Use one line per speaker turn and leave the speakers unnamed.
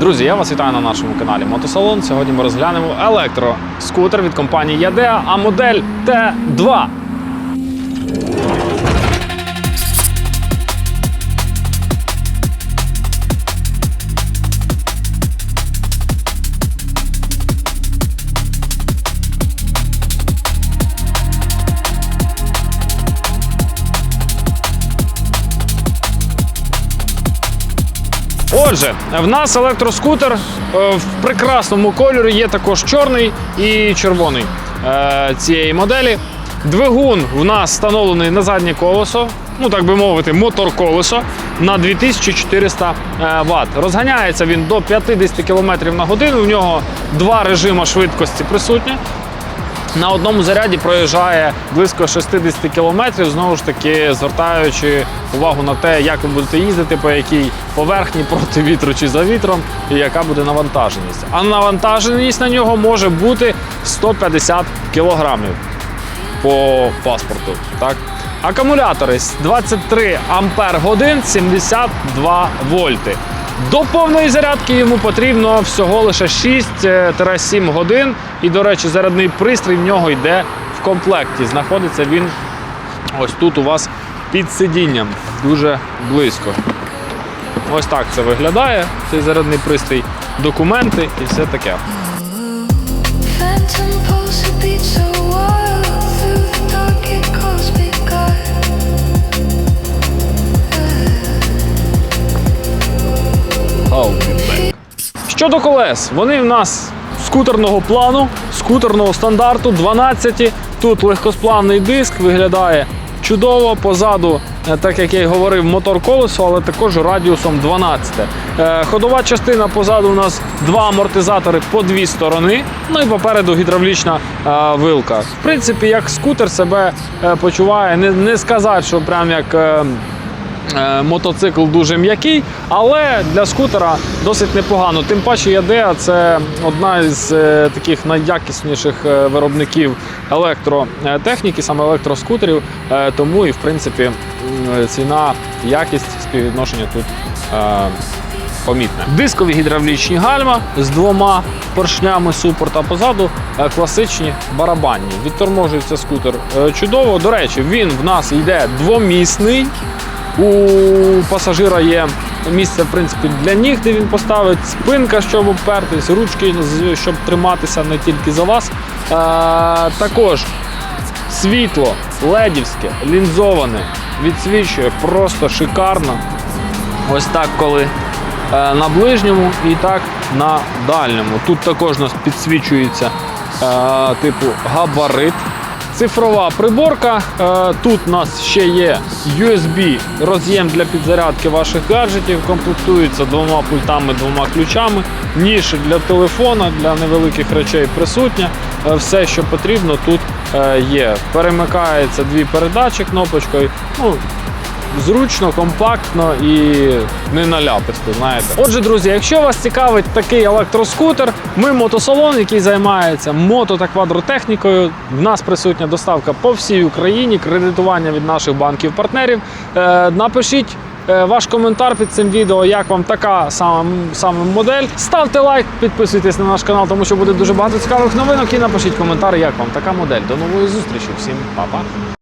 Друзі, я вас вітаю на нашому каналі Мотосалон. Сьогодні ми розглянемо електроскутер від компанії Ядеа, а модель Т2. Отже, в нас електроскутер е, в прекрасному кольорі є також чорний і червоний е, цієї моделі. Двигун в нас встановлений на заднє колесо, ну так би мовити, мотор-колесо на 2400 Вт. Розганяється він до 50 км на годину. У нього два режими швидкості присутні. На одному заряді проїжджає близько 60 кілометрів, знову ж таки звертаючи увагу на те, як ви будете їздити, по якій поверхні проти вітру чи за вітром, і яка буде навантаженість. А навантаженість на нього може бути 150 кілограмів по паспорту. Так? Акумулятори 23 ампер годин 72 вольти. До повної зарядки йому потрібно всього лише 6-7 годин. І, до речі, зарядний пристрій в нього йде в комплекті. Знаходиться він ось тут у вас під сидінням, дуже близько. Ось так це виглядає, цей зарядний пристрій, документи і все таке. Щодо колес, вони в нас скутерного плану, скутерного стандарту 12. Тут легкосплавний диск виглядає чудово. Позаду, е, так як я й говорив, мотор колесо, але також радіусом 12. Е, Ходова частина позаду у нас два амортизатори по дві сторони. Ну і попереду гідравлічна е, вилка. В принципі, як скутер себе почуває, не, сказати, що прям як. Е, Мотоцикл дуже м'який, але для скутера досить непогано. Тим паче Ядеа це одна із е, таких найякісніших е, виробників електротехніки, саме електроскутерів. Тому і в принципі ціна, якість співвідношення тут помітне. Дискові гідравлічні гальма з двома поршнями супорт, а позаду класичні барабанні. Відторможується скутер чудово. До речі, він в нас йде двомісний. У пасажира є місце, в принципі, для ніг, де він поставить спинка, щоб обпертись, ручки, щоб триматися не тільки за вас. Е, також світло ледівське, лінзоване, відсвічує просто шикарно. Ось так, коли е, на ближньому і так на дальньому. Тут також у нас підсвічується е, типу габарит. Цифрова приборка. Е, Тут у нас ще є USB роз'єм для підзарядки ваших гаджетів. Комплектується двома пультами, двома ключами. Ніж для телефона, для невеликих речей присутня. Е, Все, що потрібно, тут е, є. Перемикається дві передачі кнопочкою. Ну, зручно, компактно і не наляписто, знаєте. Отже, друзі, якщо вас цікавить такий електроскутер, ми мотосалон, який займається мото та квадротехнікою. В нас присутня доставка по всій Україні, кредитування від наших банків-партнерів. Е, напишіть. е, Ваш коментар під цим відео, як вам така сама, саме модель. Ставте лайк, підписуйтесь на наш канал, тому що буде дуже багато цікавих новинок. І напишіть коментар, як вам така модель. До нової зустрічі. Всім па-па.